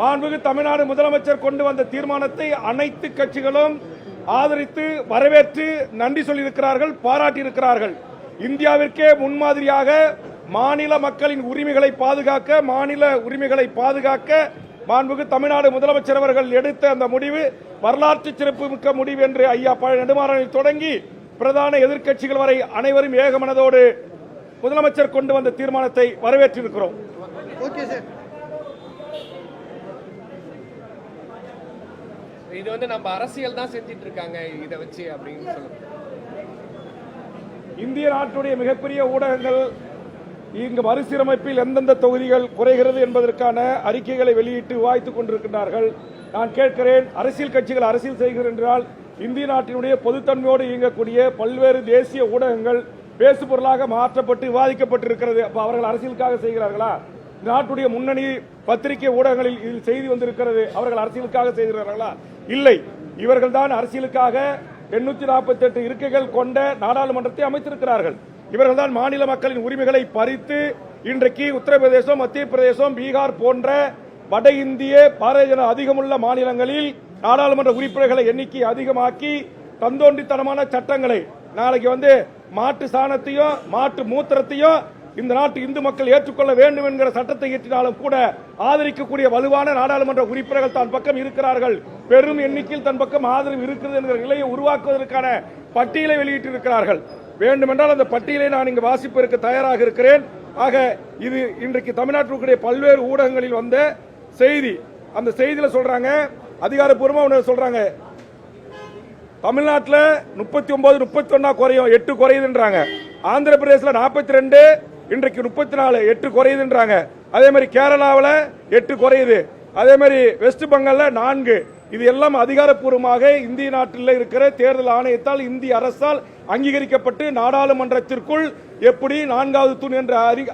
மாண்புமிகு தமிழ்நாடு முதலமைச்சர் கொண்டு வந்த தீர்மானத்தை அனைத்து கட்சிகளும் ஆதரித்து வரவேற்று நன்றி சொல்லியிருக்கிறார்கள் பாராட்டியிருக்கிறார்கள். இந்தியாவிற்கே முன்மாதிரியாக மாநில மக்களின் உரிமைகளை பாதுகாக்க மாநில உரிமைகளை பாதுகாக்க மாண்புமிகு தமிழ்நாடு முதலமைச்சர் அவர்கள் எடுத்த அந்த முடிவு வரலாற்று சிறப்புமிக்க முடிவு என்று ஐயா பழ நெடுமாறனில் தொடங்கி பிரதான எதிர்க்கட்சிகள் வரை அனைவரும் ஏகமனதோடு முதலமைச்சர் கொண்டு வந்த தீர்மானத்தை வரவேற்றிருக்கிறோம். இது வந்து நம்ம அரசியல் தான் செஞ்சிட்டு இருக்காங்க இதை வச்சு அப்படின்னு சொல்லுங்க. இந்திய நாட்டுடைய மிகப்பெரிய ஊடகங்கள் இங்கு மறுசீரமைப்பில் எந்தெந்த தொகுதிகள் குறைகிறது என்பதற்கான அறிக்கைகளை வெளியிட்டு விவாதித்துக் கொண்டிருக்கின்றார்கள். நான் கேட்கிறேன் அரசியல் கட்சிகள் அரசியல் செய்கிறேன் என்றால் இந்திய நாட்டினுடைய பொதுத்தன்மையோடு இயங்கக்கூடிய பல்வேறு தேசிய ஊடகங்கள் பேசுபொருளாக மாற்றப்பட்டு விவாதிக்கப்பட்டிருக்கிறது. அப்ப அவர்கள் அரசியலுக்காக செய்கிறார்களா? நாட்டுடைய முன்னணி பத்திரிகை ஊடகங்களில் இதில் செய்தி வந்திருக்கிறது. அவர்கள் அரசியலுக்காக செய்கிறார்களா? இல்லை. இவர்கள் தான் அரசியலுக்காக எண்ணூத்தி நாற்பத்தி எட்டு இருக்கைகள் கொண்ட நாடாளுமன்றத்தை அமைத்திருக்கிறார்கள். இவர்கள் தான் மாநில மக்களின் உரிமைகளை பறித்து இன்றைக்கு உத்தரப்பிரதேசம் மத்திய பிரதேசம் பீகார் போன்ற வட இந்திய பாரதிய ஜன அதிகமுள்ள மாநிலங்களில் நாடாளுமன்ற உறுப்பினர்களை எண்ணிக்கை அதிகமாக்கி தந்தோண்டித்தனமான சட்டங்களை நாளைக்கு வந்து மாட்டு சாணத்தையும் மாட்டு மூத்திரத்தையும் இந்த நாட்டு இந்து மக்கள் ஏற்றுக்கொள்ள வேண்டும் என்கிற சட்டத்தை இயற்றினாலும் கூட ஆதரிக்கக்கூடிய வலுவான நாடாளுமன்ற உறுப்பினர்கள் தன் பக்கம் இருக்கிறார்கள். பெரும் எண்ணிக்கையில் தன் பக்கம் ஆதரவு இருக்கிறது என்கிற நிலையை உருவாக்குவதற்கான பட்டியலை வெளியிட்டிருக்கிறார்கள். வேண்டுமென்றால் அந்த பட்டியலை நான் இங்கு வாசிப்பதற்கு தயாராக இருக்கிறேன். ஆக இது இன்றைக்கு தமிழ்நாட்டிற்குரிய பல்வேறு ஊடகங்களில் வந்த செய்தி. அந்த செய்தியில் சொல்றாங்க அதிகாரப்பூர்வமாக ஒன்று சொல்றாங்க. தமிழ்நாட்டில் முப்பத்தி ஒன்பது முப்பத்தி ஒன்னா குறையும் எட்டு குறையுதுன்றாங்க. ஆந்திர பிரதேசில் நாற்பத்தி ரெண்டு இன்றைக்கு முப்பத்தி நாலு எட்டு குறையுதுன்றாங்க. அதே மாதிரி கேரளாவில் எட்டு குறையுது. அதே மாதிரி வெஸ்ட் பெங்கால்ல நான்கு. இது எல்லாம் அதிகாரப்பூர்வமாக இந்திய நாட்டில் இருக்கிற தேர்தல் ஆணையத்தால் இந்திய அரசால் அங்கீகரிக்கப்பட்டு நாடாளுமன்றத்திற்குள் எப்படி நான்காவது தூண் என்ற அறி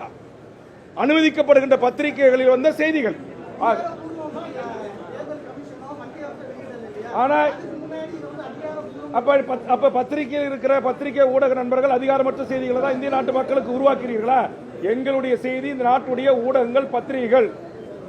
அனுமதிக்கப்படுகின்ற பத்திரிகைகளில் வந்த செய்திகள். ஆனால் அப்ப பத்- அப்ப பத்திரிகையில் இருக்கிற பத்திரிகை ஊடக நண்பர்கள் அதிகாரமற்ற செய்திகளை தான் இந்திய நாட்டு மக்களுக்கு உருவாக்குறீர்களா எங்களுடைய செய்தி இந்த நாட்டுடைய ஊடகங்கள் பத்திரிகைகள்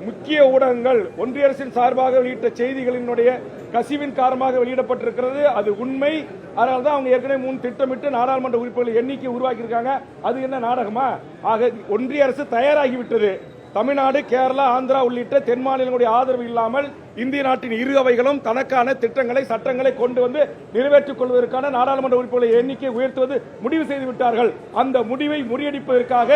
முக்கிய ஊடகங்கள் ஒன்றிய அரசின் சார்பாக வெளியிட்ட செய்திகளினுடைய கசிவின் காரணமாக வெளியிடப்பட்டிருக்கிறது. அது உண்மை. அதனால தான் அவங்க ஏற்கனவே மூணு திட்டமிட்டு நாடாளுமன்ற உறுப்பினர்கள் எண்ணிக்கை உருவாக்கியிருக்காங்க. அது என்ன நாடகமா? ஆக ஒன்றிய அரசு தயாராகிவிட்டது. தமிழ்நாடு கேரளா ஆந்திரா உள்ளிட்ட தென் மாநிலங்களுடைய ஆதரவு இல்லாமல் இந்திய நாட்டின் இரு அவைகளும் தனக்கான திட்டங்களை சட்டங்களை கொண்டு வந்து நிறைவேற்றிக் கொள்வதற்கான நாடாளுமன்ற உறுப்பினர்களை எண்ணிக்கை உயர்த்துவது முடிவு செய்து விட்டார்கள். அந்த முடிவை முறியடிப்பதற்காக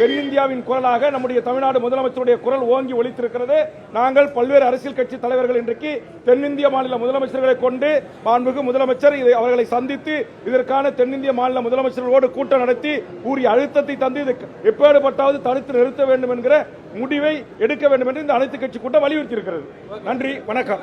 தென்னிந்தியாவின் குரலாக நம்முடைய தமிழ்நாடு முதலமைச்சருடைய குரல் ஓங்கி ஒழித்திருக்கிறது நாங்கள் பல்வேறு அரசியல் கட்சி தலைவர்கள் இன்றைக்கு தென்னிந்திய மாநில முதலமைச்சர்களை கொண்டு மாண்புமிகு முதலமைச்சர் இதை அவர்களை சந்தித்து இதற்கான தென்னிந்திய மாநில முதலமைச்சர்களோடு கூட்டம் நடத்தி கூறிய அழுத்தத்தை தந்து இது எப்பேற்பட்டாவது தடுத்து நிறுத்த வேண்டும் என்கிற முடிவை எடுக்க வேண்டும் என்று இந்த அனைத்து கட்சி கூட்டம் வலியுறுத்தி இருக்கிறது நன்றி வணக்கம்.